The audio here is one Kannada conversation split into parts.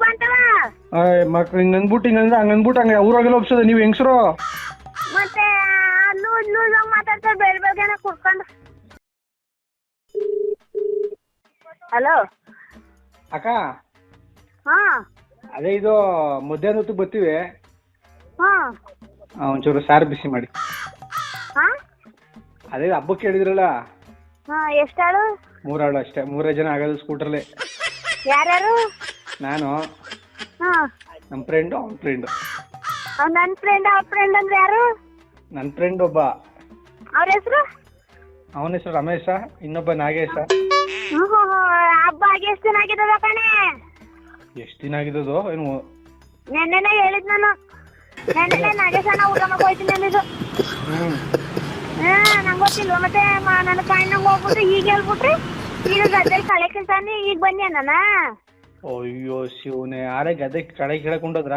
ಬಂತವ ಮಕ್ಳು ಹಿಂಗೆ ಅಂದ್ಬಿಟ್ಟು ಹಿಂಗೆ ಅಂದ್ರೆ ಹಂಗ ಅಂದ್ಬಿಟ್ಟು ಹಂಗೆ ಊರಾಗೆಲ್ಲ ಒಪ್ಸೋದು ನೀವು ಹೆಂಗಸರು? ಮತ್ತೆ ಲೂಸ್ ಲೂಸ್ ಆಗಿ ಮಾತಾಡ್ತಾರೆ ಬೆಳ್ ಬೆಳಗ್ಗೆನ ಕುಡ್ಕೊಂಡು ಹಲೋ. ಅಕ್ಕ? ಹಾ. ಅದೇ ಇದು ಮಧ್ಯಾಹ್ನ ಹೊತ್ತು ಬರ್ತೀವಿ. ಹಾ. ಆ, ಒಂಚೂರು ಸಾರು ಬಿಸಿ ಮಾಡಿ. ಹಾ? ಅದೇ ಹಬ್ಬಕ್ಕೆ ಹೇಳಿದ್ರಲ್ಲ? ಹಾ ಎಷ್ಟಾಳು? ಮೂರಾಳು ಅಷ್ಟೇ ಮೂರೇ ಜನ ಆಗೋದು ಸ್ಕೂಟ್ರಲ್ಲಿ ಯಾರ್ಯಾರು? ನಾನು. ಹಾ. ನಮ್ಮ ಫ್ರೆಂಡ್ ಅವ್ನ ಫ್ರೆಂಡ್ ಅವ್ನ್ ನನ್ ಫ್ರೆಂಡ್ ಅವ್ರ ಫ್ರೆಂಡ್ ಅಂದ್ರೆ ಯಾರು? ನನ್ನ ಫ್ರೆಂಡ್ ಒಬ್ಬ. ಅವ್ರ ಹೆಸರು? ಅವನ ಹೆಸರು ರಮೇಶ ಇನ್ನೊಬ್ಬ ನಾಗೇಶ. ಹಬ್ಬ ಆಗಿ ಎಷ್ಟು ದಿನ ಆಗಿದದ ಕಣೆ? ಎಷ್ಟು ದಿನ ಆಗಿದ್ದದು ಏನು. ನೆನ್ನೆನೆ ಹೇಳಿದ್ ನಾನು. ನೆನ್ನೆನೆ ನಾಗೇಶನ ಊಟ ಹೋಯ್ತೀನಿ ಅಂದಿದ್ದು. ಹ್ಞೂ ಹಾ ನಂಗೆ ಗೊತ್ತಿಲ್ವ? ಮತ್ತೆ ನನ್ನ ಕಣ್ಣಂಗ್ ಹೋಗ್ಬಿಟ್ಟು ಈಗ ಹೇಳ್ಬಿಟ್ರಿ? ಈಗ ಗದ್ದೆಲಿ ಕಳೆ ಕಿಳ್ತಾನೆ ಈಗ ಬನ್ನಿ ಅಣ್ಣ ಅಯ್ಯೋ ಶಿವನೇ ಯಾರೇ ಗದ್ದೆ ಕಡೆ ಕಿಳಕೊಂಡೋದ್ರ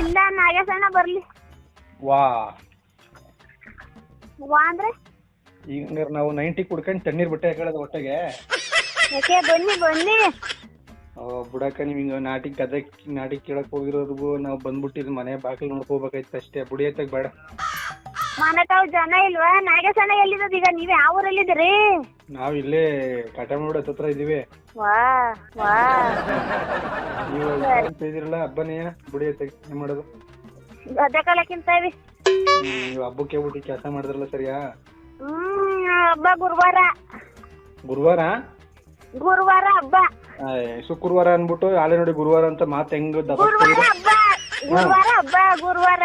ಇಲ್ಲ ನಾಗೇಶಣ್ಣ ಬರ್ಲಿ. ವಾ. ವಾ ಅಂದ್ರೆ? ಈಗ ಹಂಗಾರೆ ನಾವು ನೈಂಟಿ ಕುಡ್ಕೊಂಡು ತಣ್ಣೀರ್ ಬಟ್ಟೆ ಹಾಕೊಳ್ಳೋದು ಒಟ್ಟಿಗೆ. ಯಾಕೆ ಬನ್ನಿ ಬನ್ನಿ. ಓ ಬುಡಕ್ಕ ನಿಮ್ಗೆ ನಾಟಿ ಗದ್ದೆ ನಾಟಿ ಕೇಳಕ್ ಹೋಗಿರೋದು ನಾವು ಬಂದ್ಬಿಟ್ಟಿದ್ ಮನೆ ಬಾಗಿಲು ನೋಡ್ಕೋಬೇಕಾಯ್ತು ಅಷ್ಟೇ ಬುಡಿಯತ್ತಾಗ ಬೇಡ. ಮನೆ ತಾವು ಜನ ಇಲ್ವಾ? ನಾಗೇಶಣ್ಣ ಎಲ್ಲಿರೋದು? ಈಗ ನೀವ್ ಯಾವ ಊರಲ್ಲಿದ್ದೀರಿ ನಾವ್ ಇಲ್ಲೇ ಕಟಮೋಡ ಹತ್ರ ಇದೀವಿ ವಾ ವಾ. ನೀವು ಹಬ್ಬನೇ ಬುಡಿಯ ಏನ್ ಮಾಡೋದು. ಗದ್ದೆ ಕಾಲಕ್ಕಿಂತ ಇವಿ ಹ್ಮ್, ನೀವು ಹಬ್ಬಕ್ಕೆ ಬಿಟ್ಟು ಕೆಲಸ ಮಾಡಿದ್ರಲ್ಲ ಸರಿಯಾ? ಹ್ಮ್ ಹಬ್ಬ ಗುರುವಾರ. ಗುರುವಾರ? ಗುರುವಾರ ಹಬ್ಬ. ಆಯ್, ಶುಕ್ರವಾರ ಅನ್ಬಿಟ್ಟು ಆಲೆ ನೋಡಿ ಗುರುವಾರ ಅಂತ ಮಾತು ಹೆಂಗ್ ದಬ ಗುರುವಾರ ಹಬ್ಬ. ಗುರುವಾರ ಹಬ್ಬ ಗುರುವಾರ.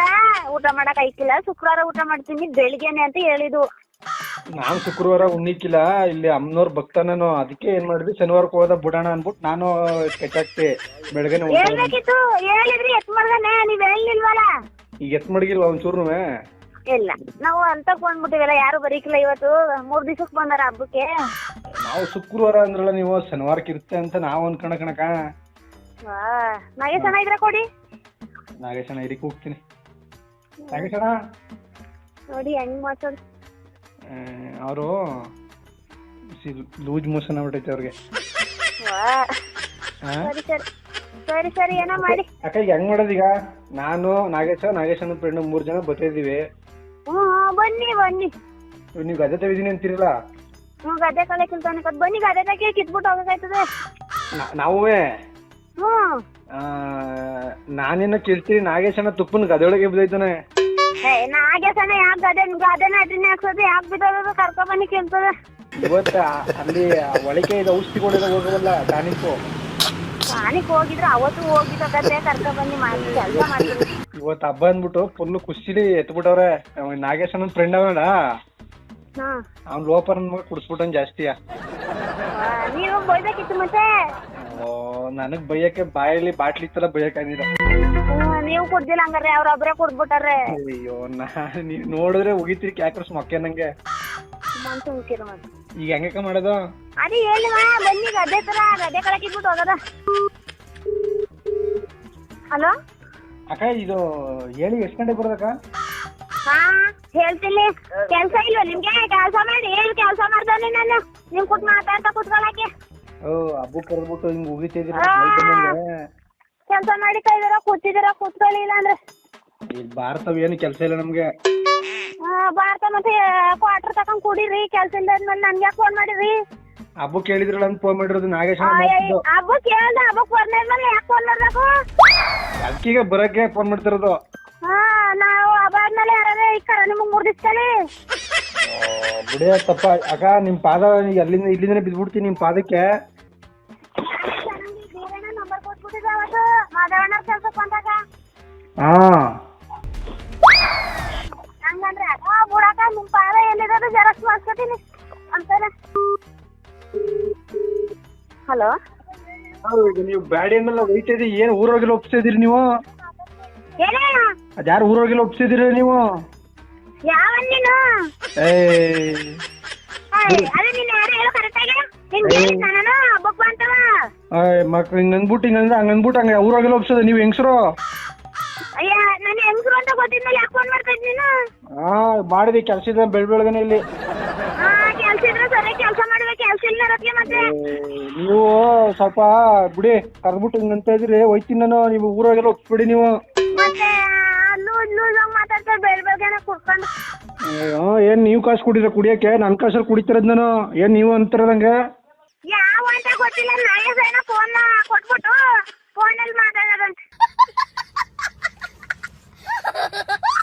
ಊಟ ಮಾಡಕ್ ಐಕಿಲ್ಲ ಶುಕ್ರವಾರ ಊಟ ಮಾಡ್ತೀನಿ. ಬೆಳಿಗ್ಗೆನೆ ಅಂತ ಹೇಳಿದ್ದು. ನಾನು ಶುಕ್ರವಾರ ಉಣ್ಣಿಕ್ಕಿಲ್ಲ ಇಲ್ಲಿ ಅಮ್ಮನವ್ರ ಭಕ್ತ ನಾನು ಅದಕ್ಕೆ ಏನ್ ಮಾಡಿದ್ವಿ? ಶನಿವಾರಕ್ಕೆ ಹೋದ ಬಿಡೋಣ ಅನ್ಬಿಟ್ಟು ನಾನು ಕೆಟ್ಟಾಕ್ತೆ ಬೆಳಗ್ಗೆನೆ ಊಟ ಹೇಳ್ಬೇಕಿತ್ತು ಹೇಳಿದ್ರಿ ಎತ್ ಮಾಡ್ದಾನೆ ನೀವ್ ಹೇಳಿಲ್ವಲ್ಲ ಈಗ ಎತ್ ಮಡಗಿಲ್ವಾ ಒಂಚೂರ್ನು? ಇಲ್ಲ. ನಾವು ಅಂತ ಬಂದ್ಬಿಟ್ಟಿವಲ್ಲ ಯಾರು ಬರೀಕಿಲ್ಲ ಇವತ್ತು. ಮೂರ್ ದಿವಸಕ್ಕೆ ಬಂದಾರ ಹಬ್ಬಕ್ಕೆ. ನಾವು ಶುಕ್ರವಾರ ಅಂದ್ರಲ್ಲ ನೀವು ಶನಿವಾರಕ್ಕೆ ಇರುತ್ತೆ ಅಂತ ನಾವು ಅನ್ಕೊಂಡ ಕಣಕ ನಾಗೇಶ್ ನಾಗೇಶಣ್ಣ ಇದ್ರ ಕೊಡಿ. ನಾಗೇಶಣ್ಣ ಇದಕ್ಕೆ ಹೋಗ್ತೀನಿ ನಾಗೇಶಣ್ಣ ನೋಡಿ ಹೆಂಗ್ ಮಾತಾಡ್ ಅವರು ಲೂಜ್ ಮೋಷನ್ ಆಗ್ಬಿಟ್ಟೈತೆ ಅವ್ರಿಗೆ. ಸರಿ ಸರಿ. ಸರಿ ಸರಿ ಏನೋ ಮಾಡಿ. ಅಕ್ಕ ಈಗ ಹೆಂಗ್ ಈಗ? ನಾನು ನಾಗೇಶ ನಾಗೇಶನ ಫ್ರೆಂಡ್ ಮೂರ್ ಜನ ಬರ್ತಿದೀವಿ ಹ್ಮ್ ಹ್ಮ್, ಬನ್ನಿ ಬನ್ನಿ. ನೀವು ಗದ್ದೆ ತೆಗಿದೀನಿ ಅಂತೀರಲ್ಲ? ಹ್ಞೂ ಗದ್ದೆ ಕಲೆ ಕಿಲ್ತಾನೆ ಬನ್ನಿ ಗದ್ದೆ ತೆಗಿ ಕಿತ್ಬಿಟ್ಟು ಹೋಗಕ್ಕಾಯ್ತದೆ ನಾವೇ ಹ್ಮ್. ನಾನೇನೋ ಕೇಳ್ತೀನಿ ನಾಗೇಶನ ತುಪ್ಪನ ಗದೆಯೊಳಗೆ ಬಿದ್ದೈತಾನೆ ಹೇ ನಾಗೇಶಣ್ಣ ಯಾಕೆ ಗದೆ ಗದೆನ ಅದನ್ನ ಹಾಕ್ಸೋದು? ಯಾಕೆ ಬಿದ್ದೋದು ಕರ್ಕೊ ಬನ್ನಿ ಕಿಲ್ತದೆ ಇವತ್ತ ಅಲ್ಲಿ ಒಳಗೆ ಇದು ಔಷಧಿ ಕೊಡಿದ ಹೋಗವಲ್ಲ ಟಾನಿಕ್ಕು ಟಾನಿಕ್ ಹೋಗಿದ್ರೆ ಅವತ್ತು ಹೋಗಿದ್ದ ಗದ್ದೆ ಕರ್ಕೊ ಬನ್ನಿ ಮಾಡಿ ಕೆಲಸ ಮಾಡ್ತೀನಿ. ಇವತ್ತು ಹಬ್ಬ ಅಂದ್ಬಿಟ್ಟು ಫುಲ್ ಖುಷಿಲಿ ಎತ್ಬಿಟ್ಟವ್ರೆ. ನಾಗೇಶನ ಫ್ರೆಂಡ್ ಅವನ ಅವ್ನ ಲೋಪರ್ ಮಗ ಕುಡಿಸ್ಬಿಟ್ಟನ್ ಜಾಸ್ತಿಯಾ. ನೀವು ಬೈಬೇಕಿತ್ತು ಮತ್ತೆ? ಓ ನನಗ್ ಬೈಯಕ್ಕೆ ಬಾಯಲ್ಲಿ ಬಾಟ್ಲಿ ತರ ಬೈಯಕ್ಕಾಗಿಲ್ಲ ಹ್ಮ್, ನೀವು ಕುಡ್ದಿಲ್ಲ ಹಂಗಾರೆ ಅವ್ರೊಬ್ರೇ ಕುಡ್ದ್ಬಿಟ್ಟಾರೆ. ಅಯ್ಯೋ ನಾ ನೀವ್ ನೋಡಿದ್ರೆ ಉಗಿತಿರಿ ಕ್ಯಾಕ್ರಸ್ ಮೊಕ್ಕೆ ನಂಗೆ? ಮನ್ಸು ಮುಕ್ಕಿರು ಮತ್ತೆ. ಈಗ ಹೆಂಗಕ್ಕ ಮಾಡೋದು? ಅದೇ ಹೇಳಿವ ಬನ್ನಿ ಗದ್ದೆ ತರ ಗದ್ದೆ ಕಳಕ್ ಕಿತ್ಬಿಟ್ಟು ಹೋಗದ. ಹಲೋ? ಅಕ್ಕ ಇದು ಹೇಳಿ ಎಷ್ಟು ಗಂಟೆಗೆ ಬರೋದಕ್ಕ? ಹಾ ಹೇಳ್ತೀನಿ. ಕೆಲ್ಸ ಇಲ್ವಾ ನಿಮ್ಗೆ? ಕೆಲ್ಸ ಮಾಡಿ ಹೇಳಿ ಕೆಲ್ಸ ಮಾಡ್ತಾನೆ ನಾನು? ನಿಮ್ ಕುಟ್ ಮಾತಾಡ್ತಾ ಕೂತ್ಕೊಳಕ್ಕೆ ಹಬ್ಬಕ್ಕೆ ಕರೆದ್ಬಿಟ್ಟು ಹಿಂಗ್ ಉಗಿತಿದ್ರಿ ಕೆಲಸ ಮಾಡಿ ಕೈದಿರ ಕೂತಿದ್ದೀರ? ಕೂತ್ಕೊಳ್ಳಿ ಇಲ್ಲ ಅಂದ್ರೆ? ಈಗ ಭಾರತವ್ ಏನು ಕೆಲಸ ಇಲ್ಲ ನಮ್ಗೆ. ಭಾರತ ಮತ್ತೆ ಕ್ವಾರ್ಟರ್ ತಕೊಂಡ್ ಕುಡೀರಿ ಕೆಲ್ಸ ಇಲ್ದಾದ್ಮೇಲೆ ನನ್ಗೆ ಯಾಕೆ ಫೋನ್ ಮಾಡಿರಿ? ಹಬ್ಬ ಕೇಳಿದ್ರಲ್ಲ ಅಂತ ಫೋನ್ ಮಾಡಿರೋದು ನಾಗೇಶ್ ಹಬ್ಬಕ್ ಅಬ್ಬು ಹಬ್ಬಕ್ ಮೇಲೆ ಯಾಕೆ ಫೋನ್ ಮಾಡ್ಬೇಕು? ಅದಕ್ಕೀಗ ಬರಕ್ಕೆ ಫೋನ್ ಮಾಡ್ತಿರೋದು. ಹಾ ನಾವು ಹಬ್ಬ ಆದ್ಮೇಲೆ ಯಾರೇ ಇಕ್ಕಾರ ನಿಮಗ್ ಮೂರ್ ದಿವ್ಸದಲ್ಲಿ ಬಿಡಿ ತಪ್ಪ. ಅಕ್ಕ ನಿಮ್ ಪಾದ ಅಲ್ಲಿಂದ ಇಲ್ಲಿಂದನೇ ಬಿದ್ಬಿಡ್ತೀನಿ ನಿಮ್ ಪಾದಕ್ಕೆ. ಮಾಧವಣ್ಣ ಕೆಲ್ಸಕ್ಕೆ ಬಂದಾಗ? ಹಾ. ಹಂಗಂದ್ರೆ ಆ ಬುಡಕ ನಿಮ್ ಪಾದ ಎಲ್ಲಿರೋದು ಜೆರಾಕ್ಸ್ ಮಾಡ್ಸ್ಕೊತೀನಿ. ಅಂತಾನೆ. ಹಲೋ? ಹೌದು ನೀವು ಬ್ಯಾಡಿ ಅಂದಲ್ಲ ಒಯ್ತಿದ್ರಿ ಏನ್ ಊರೋಗಿಲ್ಲ ಒಪ್ಸಿದಿರಿ ನೀವು? ಏನೇ? ಅದ್ಯಾರು ಊರೋಗಿಲ್ಲ ಒಪ್ಸಿದಿರಿ ನೀವು? ಯಾವ ನೀನು? ಏ ಅದೇ ನೀನ್ ಯಾರು ಹೇಳು ಕರೆಕ್ಟಾಗಿ ನಿನ್ ಮಕ್ಳು ಹಿಂಗ್ ಅಂದ್ಬಿಟ್ಟು ಹಿಂಗ್ ಅಂದ್ರೆ ಹಂಗ್ ಅಂದ್ಬಿಟ್ಟು ಹಂಗ ಊರಾಗೆಲ್ಲ ಒಪ್ಸೋದು ನೀವು ಹೆಂಗ್ಸ್ರು? ಅಯ್ಯ ನಾನು ಹೆಂಗ್ಸ್ರು ಅಂತ ಗೊತ್ತಿದ್ಮೇಲೆ ಯಾಕೆ ಫೋನ್ ಮಾಡ್ತಾ ಇದ್ ನೀನು? ಹಾ ಮಾಡಿದಿ ಕೆಲಸ ಇದೆ ಬೆಳ್ ಇಲ್ಲಿ. ಹಾ ಕೆಲ್ಸ ಇದ್ರೆ ಸರಿ ಕೆಲ್ಸ ಮಾಡ್ಬೇಕು ಕೆಲ್ಸ ಇಲ್ಲ ಇರೋದ್ಗೆ ಮತ್ತೆ. ಏ, ನೀವು ಸ್ವಲ್ಪ ಬಿಡಿ ಕರ್ದ್ಬಿಟ್ಟು ಅಂತ ಇದ್ರಿ ಹೋಯ್ತೀನಿ ನಾನು ನೀವು ಊರಾಗೆಲ್ಲ ಒಪ್ಸ್ಬಿಡಿ ನೀವು. ಮತ್ತೆ ಲೂಸ್ ಲೂಸ್ ಆಗಿ ಏನು ನೀವು ಕಾಸು ಕುಡಿದ್ರೆ ಕುಡಿಯಕ್ಕೆ ನನ್ನ ಕಾಸಲ್ಲಿ ಕುಡಿತಿರೋದು ನಾನು ಏನ್ ನೀವು ಅಂತಿರೋದಂಗೆ ಯಾವ ಅಂತ ಗೊತ್ತಿಲ್ಲ. ನಾಯಸ ಏನೋ ಫೋನ್ ಕೊಟ್ಬಿಟ್ಟು ಫೋನಲ್ಲಿ ಮಾತಾಡೋದಂತೆ.